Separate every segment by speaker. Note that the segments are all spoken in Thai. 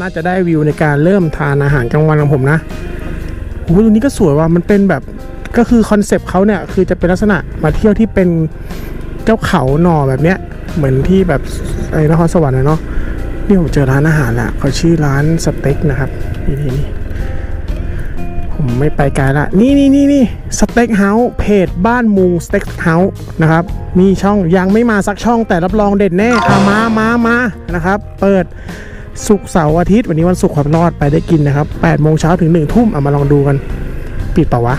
Speaker 1: น่าจะได้วิวในการเริ่มทานอาหารกลางวันของผมนะโอ้โหตรงนี้ก็สวยว่ะมันเป็นแบบก็คือคอนเซปต์เขาเนี่ยคือจะเป็นลักษณะมาเที่ยวที่เป็นเจ้าเขาหน่อแบบเนี้ยเหมือนที่แบบไอ้นครสวรรค์นะเนาะนี่ผมเจอร้านอาหารละเขาชื่อร้านสเต็กนะครับนี่นี่นี่ผมไม่ไปไกลละนี่นี่นี่นี่สเต็กเฮาส์เพจบ้านมุงสเต็กเฮาส์นะครับมีช่องยังไม่มาสักช่องแต่รับรองเด็ดแน่อามามามานะครับ เปิด ศุกร์เสาร์อาทิตย์วันนี้วันศุกร์ความรอดไปได้กินนะครับ8โมงเช้าถึง1ทุ่มเอามาลองดูกัน ปิดเปล่าวะ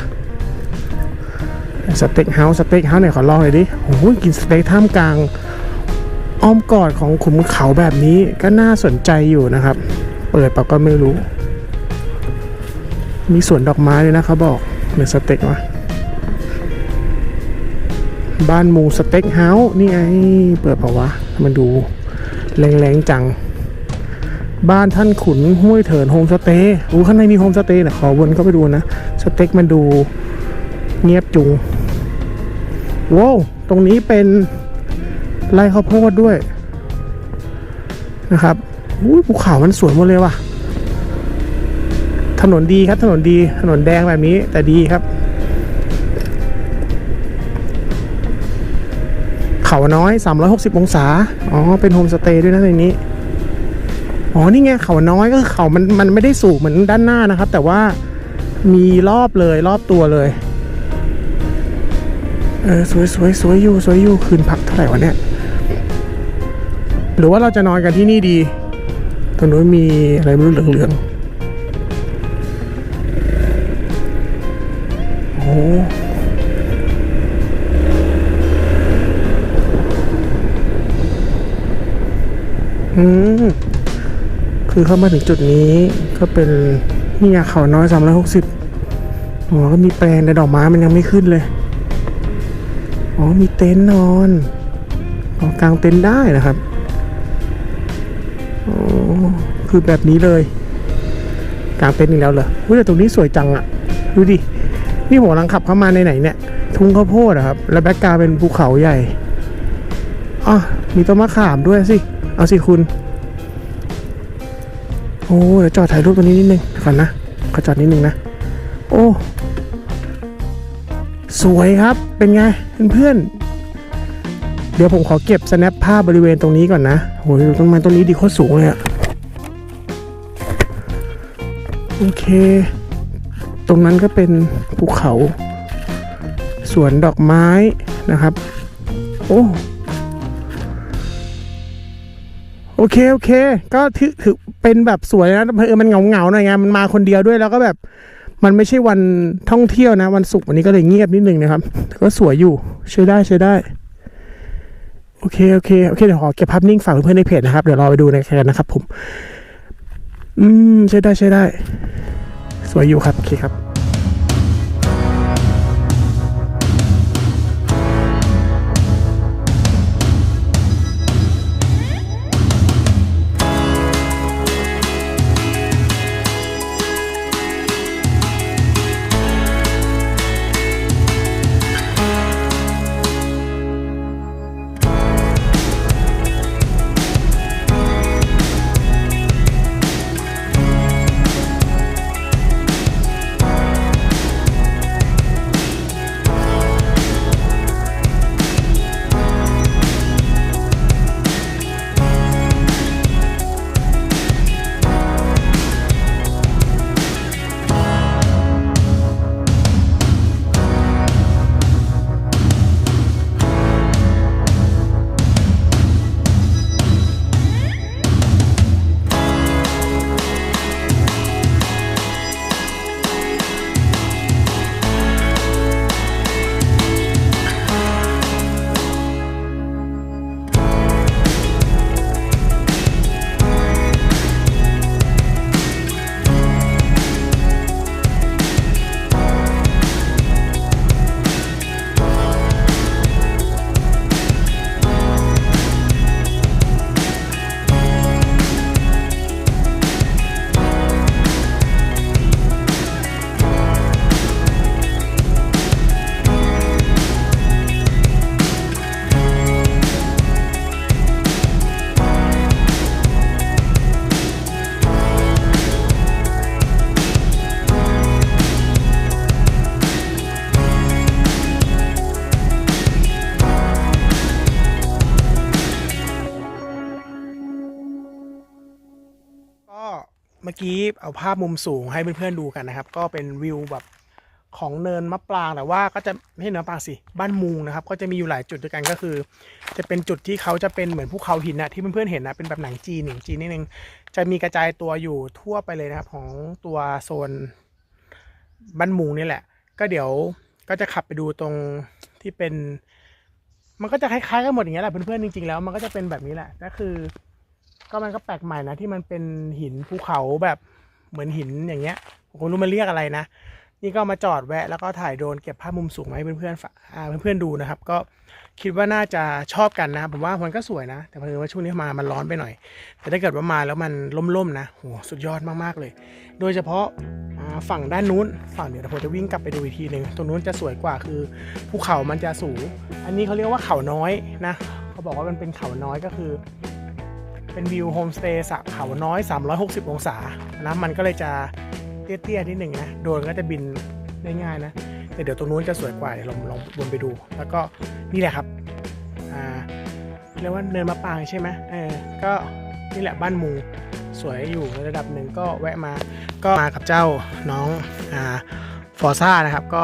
Speaker 1: สเต็กเฮาส์สเต็กเฮาส์เนี่ยขอลองเลยดิโอ้โหกินสเต็กท่ามกลางอ้อมกอดของขุมเขาแบบนี้ก็น่าสนใจอยู่นะครับ เปิดเปล่าก็ไม่รู้ มีสวนดอกไม้เลยนะเขาบอกเหมือนสเต็กวะบ้านหมูสเต็กเฮาส์นี่ไงเปิดเปล่าวะมันดูแรงๆจัง บ้านท่านขุนห้วยเถินโฮมสเตย์อู้ข้างในมีโฮมสเตย์นะขอวนเข้าไปดูนะสเต็กมันดูเงียบจุงว้าวตรงนี้เป็นไร่ข้าวโพดด้วยนะครับอุ้ยภูเขามันสวยหมดเลยว่ะ ถนนดีครับถนนดีถนนแดงแบบนี้แต่ดีครับ เขาน้อย 360 องศา อ๋อ เป็นโฮมสเตย์ด้วยนะในนี้ อ๋อนี่ไงเขาน้อยก็คือเขามันมันไม่ได้สูงเหมือนด้านหน้านะครับ แต่ว่ามีรอบเลยรอบตัวเลยเออสวยสวยสวยอยู่สวยอยู่คืนพักเท่าไหร่วะเนี่ยหรือว่าเราจะนอนกันที่นี่ดีตรงนู้นมีอะไรไม่รู้เหลืองๆโอ้โหอืม คือเข้ามาถึงจุดนี้ก็เป็นนี่ไงเขาน้อยสามร้อยหกสิบอ๋อก็มีแปลงแต่ดอกไม้มันยังไม่ขึ้นเลย อ๋อมีเต็นท์นอนอ๋อกางเต็นท์ได้นะครับอ๋อคือแบบนี้เลยกางเต็นท์อีกแล้วเหรออุ้ยแต่ตรงนี้สวยจังอะดูดิ นี่ผมกำลังขับเข้ามาในไหนเนี่ย ทุ่งข้าวโพดอะครับ แล้วแบ็กกราวเป็นภูเขาใหญ่อ๋อมีต้นมะขามด้วยสิ เอาสิคุณ อ้เดี๋ยวจอดถ่ายรูปตรงนี้นิดนึงก่อนนะขอจอดนิดนึงนะ โอ้ สวยครับเป็นไงเพื่อนๆเดี๋ยวผมขอเก็บ snap ภาพบริเวณตรงนี้ก่อนนะโหต้นไม้ต้นนี้ดีโคตรสูงเลยอะโอเค ตรงนั้นก็เป็นภูเขา สวนดอกไม้นะครับ โอ้ โอเคโอเค ก็ถือถือเป็นแบบสวยนะเออมันเหงาเงาหน่อยไงมันมาคนเดียวด้วยแล้วก็แบบ มันไม่ใช่วันท่องเที่ยวนะ วันศุกร์วันนี้ก็เลยเงียบนิดนึงนะครับแต่ก็สวยอยู่ใช้ได้ใช้ได้ โอเคโอเคโอเคเดี๋ยวขอเก็บภาพนิ่งฝากเพื่อนในเพจนะครับเดี๋ยวรอไปดูในแคนนะครับ ผม อืมใช้ได้ใช้ได้ สวยอยู่ครับโอเคครับ มื่อกี้เอาภาพมุมสูงให้เพื่อนๆดูกันนะครับ ก็เป็นวิวแบบของเนินมะปรางแต่ว่าก็จะไม่ใช่เนินมะปรางสิบ้านมุงนะครับ ก็จะมีอยู่หลายจุดด้วยกันก็คือ จะเป็นจุดที่เขาจะเป็นเหมือนภูเขาหินนะที่เพื่อนๆเห็นนะเป็นแบบหนังจีนหนังจีนนิดนึงจะมีกระจายตัวอยู่ทั่วไปเลยนะครับของตัวโซนบ้านมุงนี่แหละ ก็เดี๋ยวก็จะขับไปดูตรงที่เป็น มันก็จะคล้ายๆกันหมดอย่างเงี้ยแหละเพื่อนๆจริงๆแล้ว มันก็จะเป็นแบบนี้แหละก็คือ ก็มันก็แปลกใหม่นะที่มันเป็นหินภูเขาแบบเหมือนหินอย่างเงี้ยผมก็ไม่รู้มันเรียกอะไรนะ นี่ก็มาจอดแวะ แล้วก็ถ่ายโดรนเก็บภาพมุมสูงมาให้เพื่อนๆฝากอ่าเพื่อนๆดูนะครับ ก็คิดว่าน่าจะชอบกันนะ ผมว่ามันก็สวยนะ แต่เพราะว่าช่วงนี้มามันร้อนไปหน่อย แต่ถ้าเกิดว่ามาแล้วมันล่มๆนะโหสุดยอดมากๆเลย โดยเฉพาะฝั่งด้านนู้น ฝั่งเดี๋ยวผมจะวิ่งกลับไปดูอีกทีหนึ่งตรงนู้นจะสวยกว่าคือภูเขามันจะสูง อันนี้เขาเรียกว่าเขาน้อยนะ เขาบอกว่ามันเป็นเขาน้อยก็คือ เป็นวิวโฮมสเตย์สระเขาน้อย 360 องศานะมันก็เลยจะเตี้ยๆนิดหนึ่งนะโดรนก็จะบินได้ง่ายนะแต่เดี๋ยวตรงนู้นจะสวยกว่าเดี๋ยวลองลองวนไปดู แล้วก็นี่แหละครับอ่าเรียกว่าเนินมะปางใช่ไหมเออก็นี่แหละบ้านมูสวยอยู่ในระดับหนึ่งก็แวะมาก็มากับเจ้าน้องอ่าฟอร์ซ่านะครับ ก็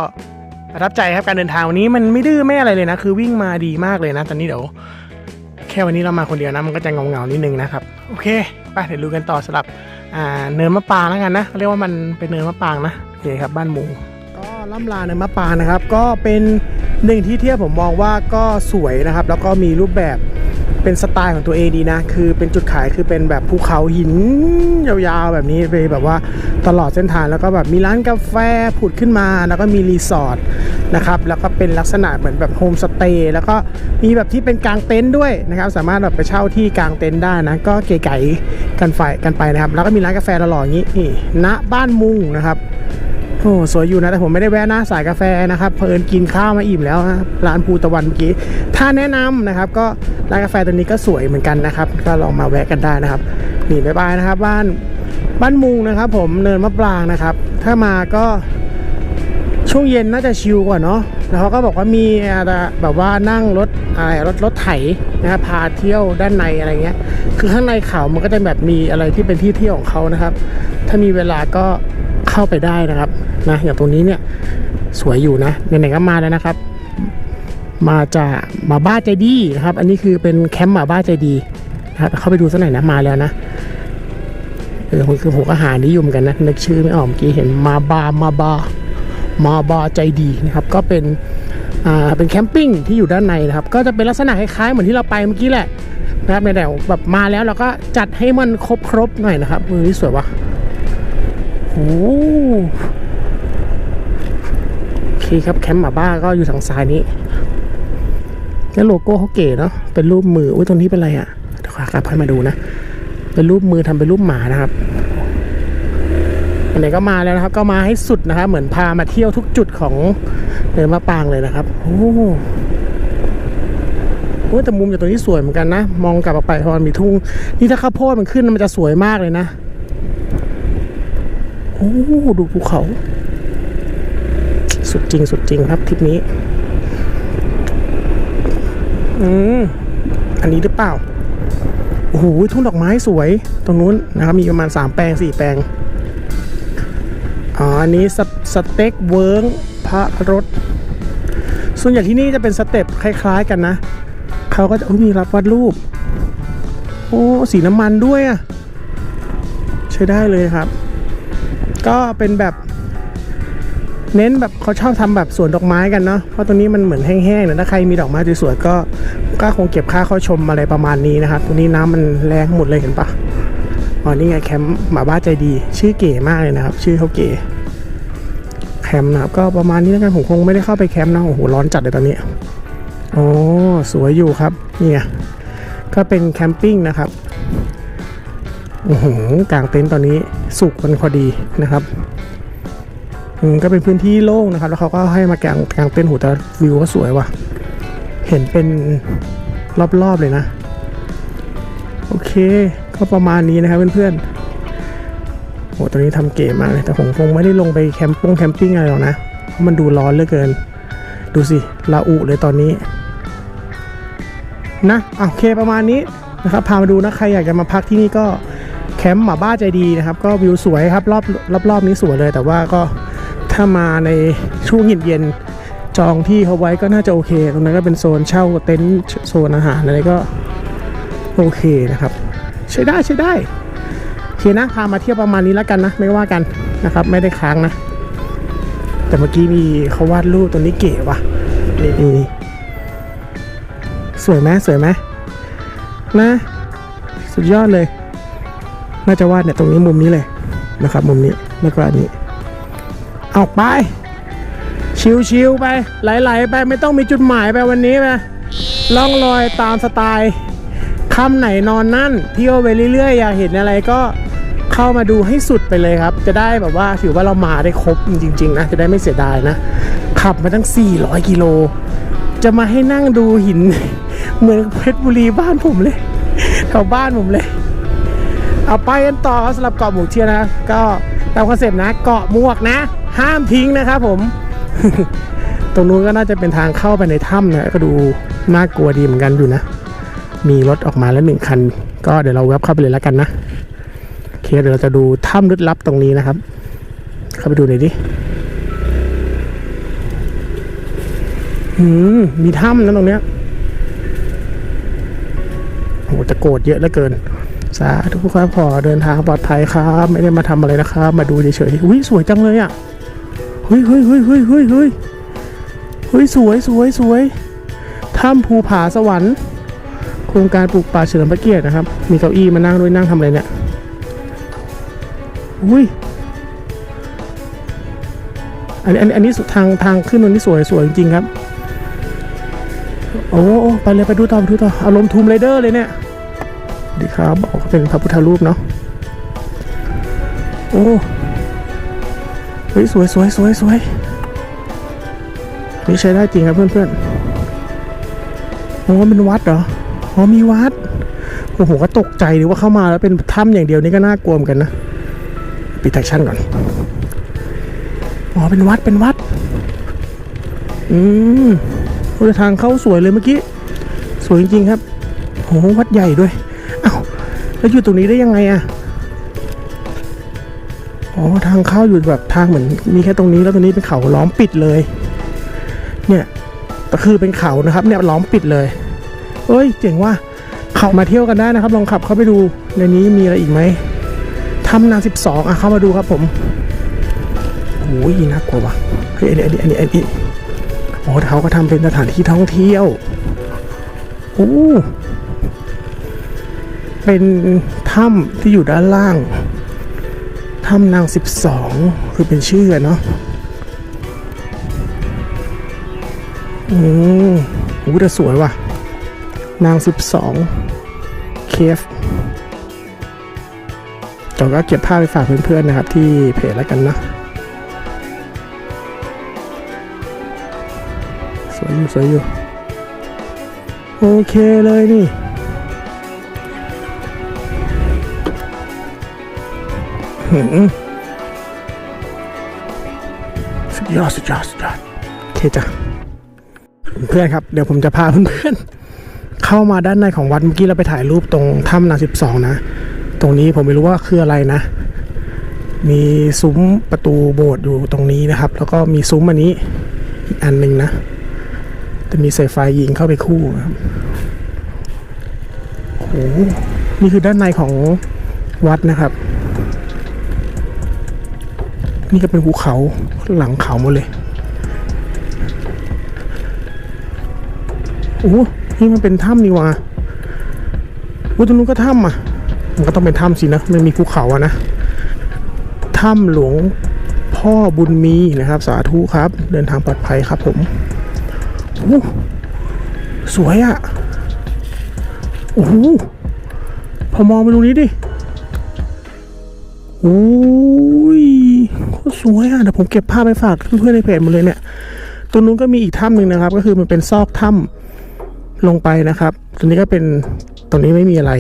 Speaker 1: ประทับใจครับการเดินทางวันนี้มันไม่ดื้อไม่อะไรเลยนะ คือวิ่งมาดีมากเลยนะ ตอนนี้เดี๋ยว ค่วันนี้เรามาคนเดียวนะ มันก็จะเงาเงาๆนิดนึงนะครับ โอเค ไปเดี๋ยวดูกันต่อสำหรับเนินมะปรางแล้วกันนะเรียกว่ามันเป็นเนินมะปรางนะโอเคครับบ้านหมูก็ล่ำลาเนินมะปรางนะครับ ก็เป็นหนึ่งที่เที่ยวผมมองว่าก็สวยนะครับ แล้วก็มีรูปแบบ เป็นสไตล์ของตัวเองดีนะ คือเป็นจุดขายคือเป็นแบบภูเขาหินยาวๆ แบบนี้ไปแบบว่าตลอดเส้นทางแล้วก็แบบมีร้านกาแฟผุดขึ้นมา แล้วก็มีรีสอร์ทนะครับแล้วก็เป็นลักษณะเหมือนแบบโฮมสเตย์แล้วก็มีแบบที่เป็นกางเต็นท์ด้วยนะครับสามารถแบบไปเช่าที่กางเต็นท์ได้นะก็เก๋ไก๋กันไฟกันไปนะครับ แล้วก็มีร้านกาแฟหล่อๆอย่างนี้นี่ณบ้านมุงนะครับ โอ้สวยอยู่นะแต่ผมไม่ได้แวะนะสายกาแฟนะครับเพลินกินข้าวมาอิ่มแล้วนะร้านภูตะวันเมื่อกี้ถ้าแนะนำนะครับ ก็ร้านกาแฟตัวนี้ก็สวยเหมือนกันนะครับ ก็ลองมาแวะกันได้นะครับนี่บ๊ายบายนะครับ บ้านบ้านมุงนะครับ ผมเนินมะปรางนะครับ ถ้ามาก็ช่วงเย็นน่าจะชิลกว่าเนาะแล้วเขาก็บอกว่ามีแบบว่านั่งรถอะไรรถรถไถนะครับพาเที่ยวด้านในอะไรเงี้ย คือข้างในเขามันก็จะแบบมีอะไรที่เป็นที่เที่ยวของเขานะครับ ถ้ามีเวลาก็เข้าไปได้นะครับ นะอย่างตรงนี้เนี่ยสวยอยู่นะไหนๆก็มาแล้วนะครับ มาจากหมาบ้าใจดีนะครับ อันนี้คือเป็นแคมป์หมาบ้าใจดีนะครับเข้าไปดูสักหน่อยนะมาแล้วนะเออคือผมก็หานิยมกันนะนึกชื่อไม่ออกเมื่อกี้เห็นมาบามาบามาบาใจดีนะครับ ก็เป็นอ่าเป็นแคมปิ้งที่อยู่ด้านในนะครับ ก็จะเป็นลักษณะคล้ายๆเหมือนที่เราไปเมื่อกี้แหละนะครับในแนวแบบมาแล้วเราก็จัดให้มันครบครบๆหน่อยนะครับมือนี่สวยวะโอ้ เคครับแคมป์หมาบ้าก็อยู่ทางซ้ายนี้ แล้วโลโก้เขาเก๋เนาะเป็นรูปมืออุ้ยตรงนี้เป็นอะไรอะ่ะเดี๋ยวขากลับให้มาดูนะ เป็นรูปมือทำเป็นรูปหมานะครับไหนก็มาแล้วนะครับ ก็มาให้สุดนะครับ เหมือนพามาเที่ยวทุกจุดของเนินมะปรางเลยนะครับโอ้โหโอ้ยแต่มุมจากตรงนี้สวยเหมือนกันนะ มองกลับออกไปพอมันมีทุ่ง นี่ถ้าข้าวโพดมันขึ้นมันจะสวยมากเลยนะ โอ้โหดูภูเขา สุดจริงสุดจริงครับทริปนี้ อืม อันนี้หรือเปล่า โอ้โหทุ่งดอกไม้สวย ตรงนู้นนะครับ มีประมาณ 3 แปลง 4 แปลง อ๋อ อันนี้สสเต็กเวิร์งพระรถ ส่วนใหญ่ที่นี่จะเป็นสเต็ปคล้ายๆกันนะ เขาก็จะมีรับวาดรูป โอ้ สีน้ำมันด้วยอะใช้ได้เลยครับ ก็เป็นแบบ เน้นแบบเขาชอบทำแบบสวนดอกไม้กันเนาะเพราะตรงนี้มันเหมือนแห้งๆเนี่ยถ้าใครมีดอกไม้สวยๆก็ก็คงเก็บค่าเข้าชมอะไรประมาณนี้นะครับตรงนี้น้ำมันแรงหมดเลยเห็นปะอ๋อนี่ไงแคมป์หมาบ้าใจดี ชื่อเก๋มากเลยนะครับ ชื่อเขาเก๋แคมป์นะครับก็ประมาณนี้แล้วกันผมคงไม่ได้เข้าไปแคมป์นะโอ้โหร้อนจัดเลยตอนนี้โอ้สวยอยู่ครับเนี่ยก็เป็นแคมปิ้งนะครับโอ้โหกลางเต็นท์ตอนนี้สุกกันพอดีนะครับ ก็เป็นพื้นที่โล่งนะครับ แล้วเขาก็ให้มากางกางเต็นท์โหแต่วิวก็สวยว่ะ เห็นเป็นรอบๆเลยนะ โอเค ก็ประมาณนี้นะครับเพื่อนๆโหตอนนี้ทำเก๋มากเลย แต่ผมคงไม่ได้ลงไปแคมป์ปงแคมปิ้งอะไรหรอกนะ เพราะมันดูร้อนเหลือเกิน ดูสิลาอุเลยตอนนี้นะอะโอเคประมาณนี้นะครับ พามาดูนะ ใครอยากจะมาพักที่นี่ก็แคมป์หมาบ้าใจดีนะครับ ก็วิวสวยครับ รอบรอบรอบนี้สวยเลยแต่ว่าก็ ถ้ามาในช่วงเย็นๆจองที่เขาไว้ก็น่าจะโอเค ตรงนั้นก็เป็นโซนเช่าเต็นท์โซนอาหารอะไรก็โอเคนะครับ ใช้ได้ใช้ได้โอเคนะพามาเที่ยวประมาณนี้แล้วกันนะ ไม่ว่ากันนะครับ ไม่ได้ค้างนะ แต่เมื่อกี้มีเขาวาดรูปตัวนี้เก๋ว่ะนี่นี่นี่สวยไหมสวยไหมนะ สุดยอดเลย น่าจะวาดเนี่ยตรงนี้มุมนี้เลยนะครับ มุมนี้แล้วก็อันนี้ เอาไป ชิวๆไป ไหลๆไปไม่ต้องมีจุดหมายไปวันนี้ไปล่องลอยตามสไตล์ค่ำไหนนอนนั่นเที่ยวไปเรื่อยๆ อยากเห็นอะไรก็เข้ามาดูให้สุดไปเลยครับ จะได้แบบว่าถือว่าเรามาได้ครบจริง ๆ นะ จะได้ไม่เสียดายนะ ขับมาตั้ง 400 กิโล จะมาให้นั่งดูหิน เหมือนเพชรบุรีบ้านผมเลยแถวบ้านผมเลย เอาไปกันต่อสำหรับเกาะหมูเทียนะ ก็ตามคอนเซปต์นะ เกาะหมวกนะ ห้ามทิ้งนะครับผม ตรงนู้นก็น่าจะเป็นทางเข้าไปในถ้ำนะก็ดูน่ากลัวดีเหมือนกันอยู่นะ มีรถออกมาแล้วหนึ่งคัน ก็เดี๋ยวเราแวบเข้าไปเลยแล้วกันนะโอเคเดี๋ยวเราจะดูถ้ำลึกลับตรงนี้นะครับ เข้าไปดูหน่อยดิอืมมีถ้ำนะตรงเนี้ยโหจะโกรธเยอะเหลือเกิน สาธุครับพอเดินทางปลอดภัยครับ ไม่ได้มาทำอะไรนะครับ มาดูเฉยๆอุ้ยสวยจังเลยอะ เฮ้ยเฮ้ยเฮ้ยเฮ้ยเฮ้ยเฮ้ยเฮ้ยสวยสวยสวยถ้ำภูผาสวรรค์ โครงการปลูกป่าเฉลิมพระเกียรตินะครับ มีเก้าอี้มานั่งด้วยนั่งทำอะไรเนี่ยอุ้ยอันนี้อันนี้สุดทางทางขึ้นตรงนี้สวยสวยจริงๆครับ โอ้ไปเลยไปดูต่อไปดูต่ออารมณ์ทูมไรเดอร์เลยเนี่ยดีครับบอกว่าเป็นพระพุทธรูปเนาะโอ้ เฮ้ยสวยสวยสวยสวยนี่ใช้ได้จริงครับเพื่อนๆมองว่าเป็นวัดเหรออ๋อมีวัดโอ้โหก็ตกใจดีว่าเข้ามาแล้วเป็นถ้ำอย่างเดียวนี่ก็น่ากลัวเหมือนกันนะปิดแท็กชั่นก่อนอ๋อเป็นวัดเป็นวัด อืมทางเข้าสวยเลยเมื่อกี้ สวยจริงๆครับโอ้วัดใหญ่ด้วยอ้าวแล้วอยู่ตรงนี้ได้ยังไงอะ อ๋อทางเข้าอยู่แบบทางเหมือนมีแค่ตรงนี้แล้วตรงนี้เป็นเขาล้อมปิดเลย เนี่ยก็คือเป็นเขานะครับ เนี่ยล้อมปิดเลย เอ้ย เจ๋งว่าขับมาเที่ยวกันได้นะครับ ลองขับเข้าไปดูในนี้มีอะไรอีกไหมทำนางสิบสองอะเข้ามาดูครับผมโอ้ยน่ากลัวว่ะเฮ้ยอันนี้อันนี้อันนี้อันนี้โอ้เขาก็ทำเป็นสถานที่ท่องเที่ยวโอ้เป็นถ้ำที่อยู่ด้านล่าง ถ้ำนางสิบสองคือเป็นชื่อเนาะอืมโอ้แต่สวยว่ะ นางสิบสองเคฟจอก็เก็บภาพไปฝากเพื่อนๆนะครับ ที่เพจแล้วกันนะ สวยอยู่สวยอยู่ โอเคเลยนี่ สุดยอดสุดยอดสุดยอดโอเคจ้ะเพื่อนครับ เดี๋ยวผมจะพาเพื่อนๆเข้ามาด้านในของวัดเมื่อกี้เราไปถ่ายรูปตรงถ้ำนาสิบสองนะ ตรงนี้ผมไม่รู้ว่าคืออะไรนะ มีซุ้มประตูโบสถ์อยู่ตรงนี้นะครับ แล้วก็มีซุ้มอันนี้อีกอันหนึ่งนะจะมีสายไฟยิงเข้าไปคู่นะครับโอ้โหนี่คือด้านในของวัดนะครับ นี่ก็เป็นภูเขาหลังเขาหมดเลยโอ้นี่มันเป็นถ้ำนี่วะโอ้ตรงนู้นก็ถ้ำอะ มันก็ต้องเป็นถ้ำสินะ มันมีภูเขาอะนะ ถ้ำหลวงพ่อบุญมีนะครับ สาธุครับ เดินทางปลอดภัยครับผมโอ้สวยอะโอ้โหพอมองไปตรงนี้ดิโอ้ วยอะเดี๋ยวผมเก็บภาพไปฝากเพื่อนๆในเพจหมดเลยเนี่ยตรงนู้นก็มีอีกถ้ำหนึ่งนะครับ ก็คือมันเป็นซอกถ้ำลงไปนะครับ ตรงนี้ก็เป็นตรงนี้ไม่มีอะไร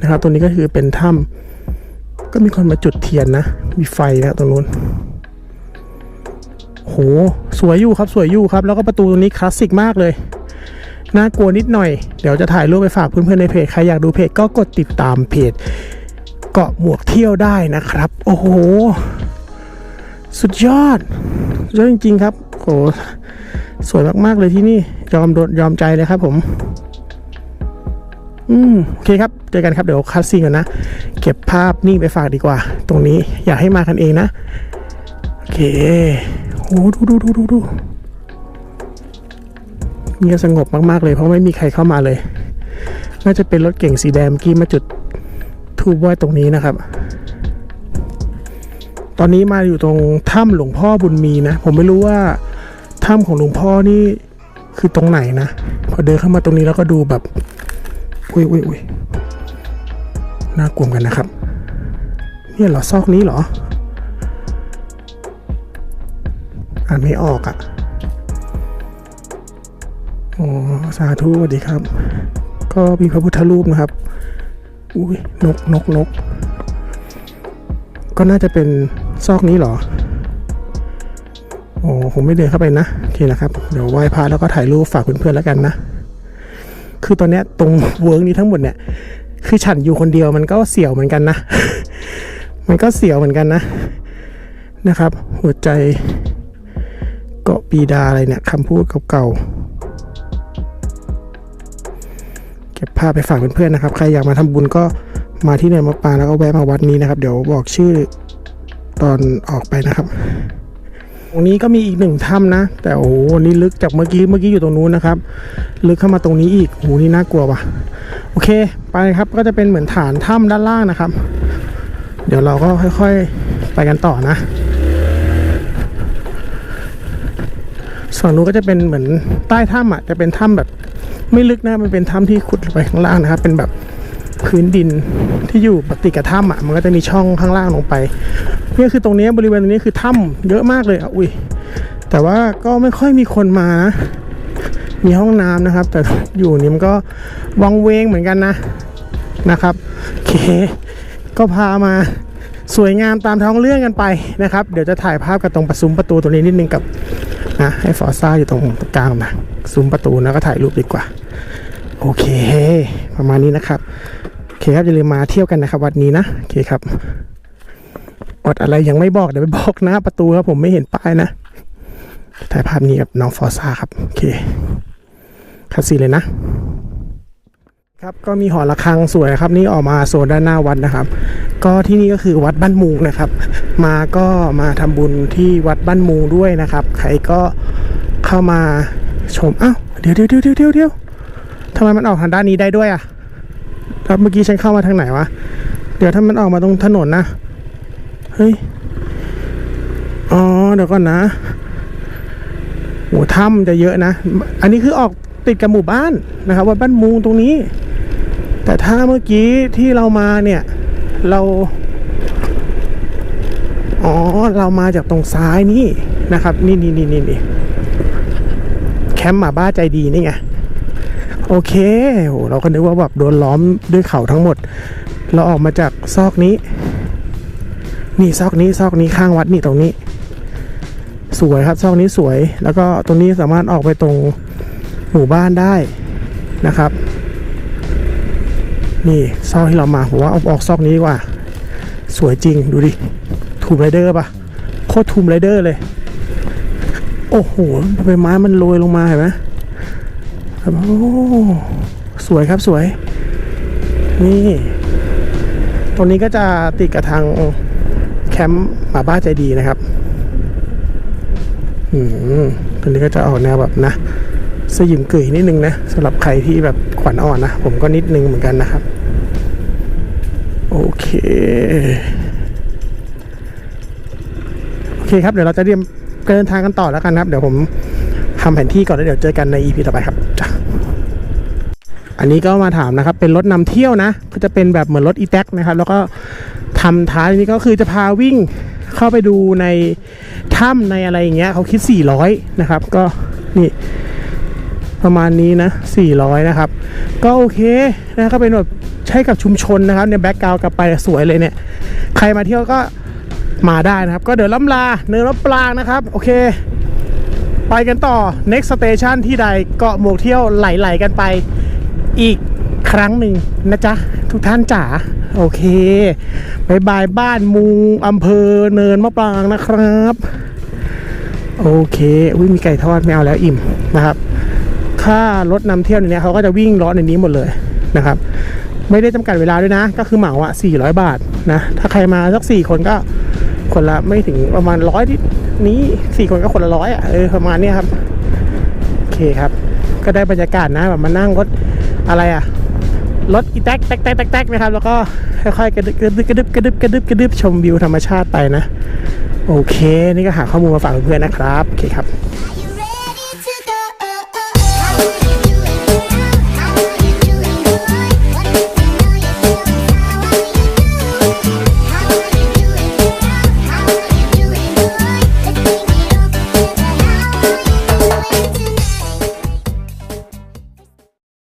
Speaker 1: นะครับ ตรงนี้ก็คือเป็นถ้ำก็มีคนมาจุดเทียนนะ มีไฟนะตรงนู้นโหสวยอยู่ครับสวยอยู่ครับ แล้วก็ประตูตรงนี้คลาสสิกมากเลยน่ากลัวนิดหน่อย เดี๋ยวจะถ่ายรูปไปฝากเพื่อนๆในเพจ ใครอยากดูเพจก็กดติดตามเพจ เกาะหมวกเที่ยวได้นะครับ โอ้โห สุดยอดยอดจริง ๆ ครับโอ้สวยมากๆเลยที่นี่ ยอมโดนยอมใจเลยครับผม อืมโอเคครับ เจอกันครับเดี๋ยวคัดซีก่อนนะ เก็บภาพนิ่งไปฝากดีกว่า ตรงนี้อยากให้มากันเองนะ โอเคโอ้ดูดูดูดูดูเงียบสงบมาก ๆ เลยเพราะไม่มีใครเข้ามาเลย น่าจะเป็นรถเก่งสีแดงเมื่อกี้มาจุดทูบไว้ตรงนี้นะครับ ตอนนี้มาอยู่ตรงถ้ำหลวงพ่อบุญมีนะ ผมไม่รู้ว่าถ้ำของหลวงพ่อนี่คือตรงไหนนะ พอเดินเข้ามาตรงนี้แล้วก็ดูแบบ อุ้ยอุ้ยอุ้ยน่ากลัวกันนะครับ เนี่ยเหรอซอกนี้เหรอ อ่านไม่ออกอะ่ะโอ๋อสาธุสวัสดีครับ ก็มีพระพุทธรูปนะครับ อุ้ยนกนกนก ก็น่าจะเป็น ซอกนี้เหรอ โอ้ผมไม่เดินเข้าไปนะ โอเคนะครับ เดี๋ยวไหว้พระแล้วก็ถ่ายรูปฝากเพื่อนๆแล้วกันนะ คือตอนนี้ตรงเวิร์กนี้ทั้งหมดเนี่ย คือฉันอยู่คนเดียวมันก็เสียวเหมือนกันนะ มันก็เสียวเหมือนกันนะ นะครับ หัวใจเกาะปีดาอะไรเนี่ยคำพูดเก่าๆ เก็บภาพไปฝากเพื่อนๆนะครับ ใครอยากมาทำบุญก็มาที่เนินมะปรางแล้วก็แวะมาวัดนี้นะครับ เดี๋ยวบอกชื่อ ตอนออกไปนะครับ ตรงนี้ก็มีอีกหนึ่งถ้ำนะ แต่โอ้โหนี่ลึกจากเมื่อกี้เมื่อกี้อยู่ตรงนู้นนะครับ ลึกเข้ามาตรงนี้อีกโอ้โหนี่น่ากลัวว่ะ โอเค ไปครับก็จะเป็นเหมือนฐานถ้ำด้านล่างนะครับ เดี๋ยวเราก็ค่อย ๆ ไปกันต่อนะส่วนนู้นก็จะเป็นเหมือนใต้ถ้ำอะจะเป็นถ้ำแบบ ไม่ลึกนะมันเป็นถ้ำที่ขุดลงไปข้างล่างนะครับ เป็นแบบ พื้นดินที่อยู่ปฏิกับถ้ำอะมันก็จะมีช่องข้างล่างลงไปนี่คือตรงนี้บริเวณตรงนี้คือถ้ำเยอะมากเลยอะอุ้ยแต่ว่าก็ไม่ค่อยมีคนมานะมีห้องน้ำนะครับ แต่อยู่นี่มันก็วังเวงเหมือนกันนะนะครับโอเคก็พามาสวยงามตามท้องเรื่องกันไปนะครับ เดี๋ยวจะถ่ายภาพกับตรงประซุ้มประตูตรงนี้นิดนึงกับนะให้ฟอซ่าอยู่ตรงกลางนะซุ้มประตูแล้วก็ถ่ายรูปดีกว่า โอเค ประมาณนี้นะครับ โอเคครับอย่าลืมมาเที่ยวกันนะครับ วัดนี้นะโอเคครับวัดอะไรยังไม่บอกเดี๋ยวไปบอกหน้าประตูครับผมไม่เห็นป้ายนะถ่ายภาพนี้กับน้องฟอร์ซ่าครับโอเคคัดซีนเลยนะ ครับก็มีหอระฆังสวยครับ นี่ออกมาโซนด้านหน้าวัดนะครับ ก็ที่นี่ก็คือวัดบ้านมุงนะครับ มาก็มาทำบุญที่วัดบ้านมุงด้วยนะครับ ใครก็เข้ามาชมอ้าวเดี๋ยวเดี๋ยวเดี๋ยวเดี๋ยวเดี๋ยวเดี๋ยวทำไมมันออกทางด้านนี้ได้ด้วยอะ แล้วเมื่อกี้ฉันเข้ามาทางไหนวะ เดี๋ยวถ้ามันออกมาตรงถนนนะ เฮ้ย อ๋อ เดี๋ยวก่อนนะโอ้ถ้ำจะเยอะนะ อันนี้คือออกติดกับหมู่บ้านนะครับวัดบ้านมูงตรงนี้ แต่ถ้าเมื่อกี้ที่เรามาเนี่ย เรา อ๋อ เรามาจากตรงซ้ายนี่นะครับ นี่นี่นี่นี่นี่แคมป์หมาบ้าใจดีนี่ไง โอเคโหเราก็นึกว่าแบบโดนล้อมด้วยเขาทั้งหมด เราออกมาจากซอกนี้ นี่ซอกนี้ซอกนี้ข้างวัดนี่ตรงนี้ สวยครับซอกนี้สวย แล้วก็ตรงนี้สามารถออกไปตรงหมู่บ้านได้นะครับ นี่ซอกที่เรามาผมว่าเอาออกซอกนี้ดีกว่า สวยจริงดูดิทูมไรเดอร์ปะโคตรทูมไรเดอร์เลย โอ้โหใบไม้มันโรยลงมาเห็นไหม แบบโอ้สวยครับสวย นี่ ตรงนี้ก็จะติดกับทางแคมป์หมาบ้าใจดีนะครับอืมตัวนี้ก็จะออกแนวแบบนะสยิมกึ่ยนิดนึงนะสำหรับใครที่แบบขวัญอ่อนนะ ผมก็นิดนึงเหมือนกันนะครับ โอเค โอเคครับ เดี๋ยวเราจะเรียมเดินทางกันต่อแล้วกันครับ เดี๋ยวผมทำแผนที่ก่อนแล้วเดี๋ยวเจอกันใน EP ต่อไปครับจ้ะ อันนี้ก็มาถามนะครับ เป็นรถนำเที่ยวนะ ก็จะเป็นแบบเหมือนรถอีแท็กนะครับ แล้วก็ทำท้ายนี้ก็คือจะพาวิ่งเข้าไปดูในถ้ำในอะไรอย่างเงี้ยเขาคิด 400 นะครับ ก็นี่ประมาณนี้นะ 400 นะครับ ก็โอเคนะก็เป็นแบบใช้กับชุมชนนะครับเนี่ยแบ็กกราวกลับไปสวยเลยเนี่ย ใครมาเที่ยวก็มาได้นะครับ ก็เดี๋ยวล้ำลาเนินล้ำปลางนะครับ โอเค ไปกันต่อ next station ที่ใดเกาะหมวกเที่ยวไหลๆกันไป อีกครั้งหนึ่งนะจ๊ะ ทุกท่านจ๋าโอเคบายบายบ้านมุงอำเภอเนินมะปรางนะครับ โอเคอุ้ยมีไก่ทอดไม่เอาแล้วอิ่มนะครับค่ารถนำเที่ยวเนี้ยเขาก็จะวิ่งล้อในนี้หมดเลยนะครับ ไม่ได้จำกัดเวลาด้วยนะ ก็คือเหมาอะ400 บาทนะ ถ้าใครมาสัก4คนก็คนละไม่ถึงประมาณร้อยนี้4คนก็คนละร้อยอะเออประมาณนี้ครับโอเคครับ ก็ได้บรรยากาศนะแบบมานั่งรถ อะไรอะรถอีแท็กแท็กแท็กแท็กแท็กนะครับ แล้วก็ค่อยๆกระดึบกระดึบกระดึบกระดึบกระดึบกระดึบชมวิวธรรมชาติไปนะ โอเค นี่ก็หาข้อมูลมาฝากเพื่อนๆนะครับ โอเคครับ